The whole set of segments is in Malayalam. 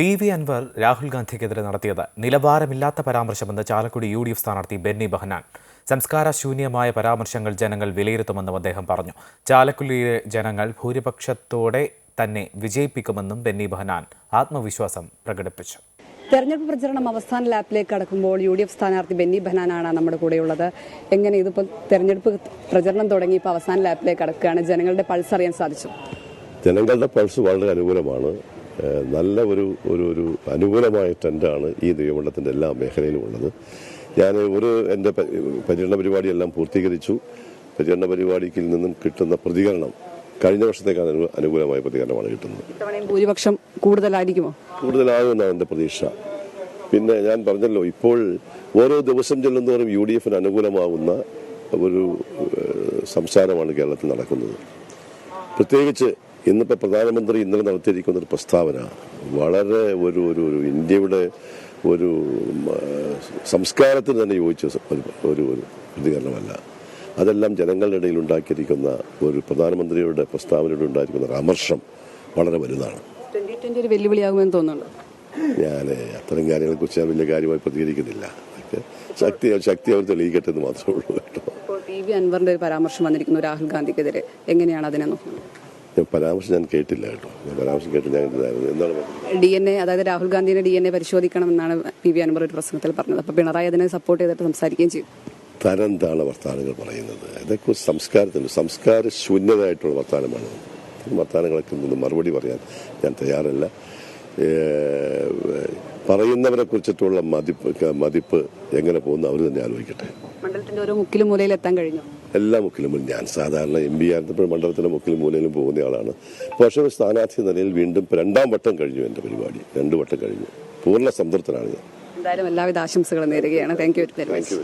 പി വി അൻവർ രാഹുൽ ഗാന്ധിക്കെതിരെ നടത്തിയത് നിലവാരമില്ലാത്ത പരാമർശമെന്ന് ചാലക്കുടി യു ഡി എഫ് സ്ഥാനാർത്ഥി ബെന്നി ബഹനാൻ. സംസ്കാര ശൂന്യമായ പരാമർശങ്ങൾ ജനങ്ങൾ വിലയിരുത്തുമെന്നും അദ്ദേഹം പറഞ്ഞു. ചാലക്കുടിയിലെ ജനങ്ങൾ ഭൂരിപക്ഷത്തോടെ തന്നെ വിജയിപ്പിക്കുമെന്നും ബെന്നി ബഹനാൻ ആത്മവിശ്വാസം പ്രകടിപ്പിച്ചു. തെരഞ്ഞെടുപ്പ് പ്രചരണം അവസാന ലാപ്പിലേക്ക് കടക്കുമ്പോൾ യു ഡി എഫ് സ്ഥാനാർത്ഥി ബെന്നി ബെഹനാനാണ് നമ്മുടെ കൂടെയുള്ളത്. എങ്ങനെ ഇതിപ്പോൾ തെരഞ്ഞെടുപ്പ് പ്രചരണം തുടങ്ങി ഇപ്പോൾ അവസാന ലാപ്പിലേക്ക് കടക്കുകയാണ്? ജനങ്ങളുടെ പൾസ് അറിയാൻ സാധിച്ചു. ജനങ്ങളുടെ പൾസ് വളരെ അനുകൂലമാണ്. നല്ല ഒരു ഒരു ഒരു അനുകൂലമായ ട്രെൻഡാണ് ഈ നിയമമണ്ഡലത്തിന്റെ എല്ലാ മേഖലയിലും ഉള്ളത് ഞാൻ ഒരു എന്റെ പര്യടന പരിപാടിയെല്ലാം പൂർത്തീകരിച്ചു. പര്യടന പരിപാടിക്കിൽ നിന്നും കിട്ടുന്ന പ്രതികരണം കഴിഞ്ഞ വർഷത്തേക്കാൾ അനു- അനുകൂലമായ പ്രതികരണമാണ് കിട്ടുന്നത്. ഭൂരിപക്ഷം കൂടുതലായിരിക്കുമോ? കൂടുതലാകുമെന്നാണ് എന്റെ പ്രതീക്ഷ. പിന്നെ ഞാൻ പറഞ്ഞല്ലോ ഇപ്പോൾ ഓരോ ദിവസം ചെല്ലുന്നവരും യു ഡി എഫിന് അനുകൂലമാകുന്ന ഒരു സംസാരമാണ് കേരളത്തിൽ നടക്കുന്നത്. പ്രത്യേകിച്ച് ഇന്നിപ്പോൾ പ്രധാനമന്ത്രി ഇന്നലെ നടത്തിയിരിക്കുന്ന ഒരു പ്രസ്താവന വളരെ ഒരു ഒരു ഒരു ഇന്ത്യയുടെ ഒരു സംസ്കാരത്തിന് തന്നെ യോജിച്ച ഒരു ഒരു പ്രതികരണമല്ല. അതെല്ലാം ജനങ്ങളുടെ ഇടയിൽ ഉണ്ടാക്കിയിരിക്കുന്ന ഒരു പ്രധാനമന്ത്രിയുടെ പ്രസ്താവനയോട് ഉണ്ടായിരിക്കുന്ന ഒരു അമർഷം വളരെ വലുതാണ്. വെല്ലുവിളിയാകുമെന്ന് തോന്നുന്നുണ്ട്? ഞാൻ അത്തരം കാര്യങ്ങളെ കുറിച്ച് ഞാൻ വലിയ കാര്യമായി പ്രതികരിക്കുന്നില്ല. ശക്തി ശക്തി അവർ തെളിയിക്കട്ടെ എന്ന് മാത്രമേ ഉള്ളൂ കേട്ടോ. ടി വി അൻവറിന്റെ ഒരു പരാമർശം വന്നിരിക്കുന്നു രാഹുൽ ഗാന്ധിക്കെതിരെ. എങ്ങനെയാണ് അതിനെ നോക്കുന്നത്? ഞാൻ പരാമർശം ഞാൻ കേട്ടില്ല കേട്ടോ. ഞാൻ പരാമർശം കേട്ടില്ല ഞാൻ ഇതായിരുന്നു. എന്താണ് പറഞ്ഞത്? ഡി എൻ എ അതായത് രാഹുൽ ഗാന്ധിയുടെ ഡി എൻ എ പരിശോധിക്കണമെന്നാണ് പി വി അൻവർ ഒരു പ്രസംഗത്തിൽ പറഞ്ഞത്. അപ്പോൾ പിണറായി അതിനെ സപ്പോർട്ട് ചെയ്തിട്ട് സംസാരിക്കുകയും ചെയ്യും. തരം താണ വർത്തമാനങ്ങൾ പറയുന്നത് അതൊക്കെ സംസ്കാരത്തിന് സംസ്കാര ശൂന്യതയായിട്ടുള്ള വർത്തമാനമാണ് വർത്തമാനങ്ങളൊക്കെ നിന്ന് മറുപടി പറയാൻ ഞാൻ തയ്യാറല്ല. പറയുന്നവരെ കുറിച്ചിട്ടുള്ള മതിപ്പ് മതിപ്പ് എങ്ങനെ പോകുന്നു അവർ തന്നെ ആലോചിക്കട്ടെ. മണ്ഡലത്തിന്റെ ഓരോ മുക്കിലും മൂലയിൽ എത്താൻ കഴിഞ്ഞു. എല്ലാ മുക്കിലും ഞാൻ സാധാരണ എം പി ആയിരുന്നപ്പോൾ മണ്ഡലത്തിന്റെ മുക്കിലും മൂലയിലും പോകുന്ന ആളാണ്. പക്ഷേ ഒരു സ്ഥാനാർത്ഥി നിലയിൽ വീണ്ടും രണ്ടാം വട്ടം കഴിഞ്ഞു എന്റെ പരിപാടി. രണ്ട് വട്ടം കഴിഞ്ഞു. പൂർണ സംതൃപ്തനാണ് ഞാൻ. എന്തായാലും എല്ലാവിധ ആശംസകളും നേരുകയാണ്. താങ്ക് യു വെരി മച്ച്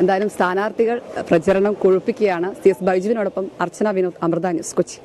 എന്തായാലും സ്ഥാനാർത്ഥികൾ പ്രചരണം കൊഴുപ്പിക്കുകയാണ്. സി എസ് ബൈജുവിനോടൊപ്പം അർച്ചന വിനോദ് അമൃത ന്യൂസ് കൊച്ചി.